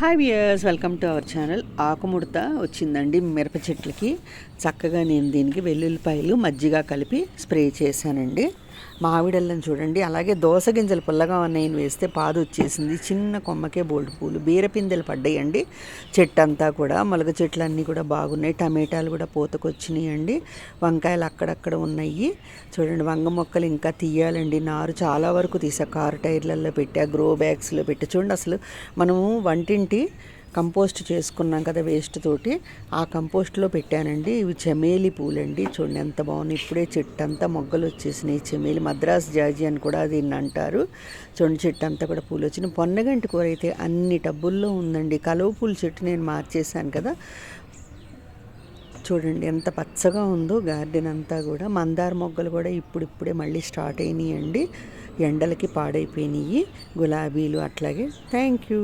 Hi viewers welcome to our channel ఆకుముడత వచ్చిందండి మిరప చెట్లకి. చక్కగా నేను దీనికి వెల్లుల్లిపాయలు మజ్జిగ కలిపి స్ప్రే చేశానండి. మామిడల్లని చూడండి. అలాగే దోస గింజలు పుల్లగా ఉన్నాయని వేస్తే పాదు వచ్చేసింది చిన్న కొమ్మకే బోల్డ్ పూలు. బీరపిందెలు పడ్డాయండి. చెట్టు అంతా కూడా మొలగ చెట్లు అన్నీ కూడా బాగున్నాయి. టమాటాలు కూడా పూతకొచ్చినాయండి. వంకాయలు అక్కడక్కడ ఉన్నాయి. చూడండి వంగ మొక్కలు ఇంకా తీయాలండి. నారు చాలా వరకు తీసా. కారు టైర్లలో పెట్టా గ్రో బ్యాగ్స్లో పెట్టి. చూడండి అసలు మనము వంటింటి కంపోస్ట్ చేసుకున్నాం కదా వేస్ట్ తోటి. ఆ కంపోస్ట్లో పెట్టానండి ఇవి చెమేలి పూలండి. చూడండి ఎంత బాగుంది ఇప్పుడే చెట్టు అంతా మొగ్గలు వచ్చేసినాయి. చెమేలి మద్రాస్ జాజి అని కూడా దీన్ని అంటారు. చూడండి చెట్టు అంతా కూడా పూలు వచ్చినాయి. పొన్నగంటి కూర అయితే అన్ని టబ్బుల్లో ఉందండి. కలువ పూల చెట్టు నేను మార్చేశాను కదా. చూడండి ఎంత పచ్చగా ఉందో గార్డెన్ అంతా కూడా. మందార మొగ్గలు కూడా ఇప్పుడిప్పుడే మళ్ళీ స్టార్ట్ అయినాయి అండి ఎండలకి పాడైపోయినాయి. గులాబీలు అట్లాగే. Thank you.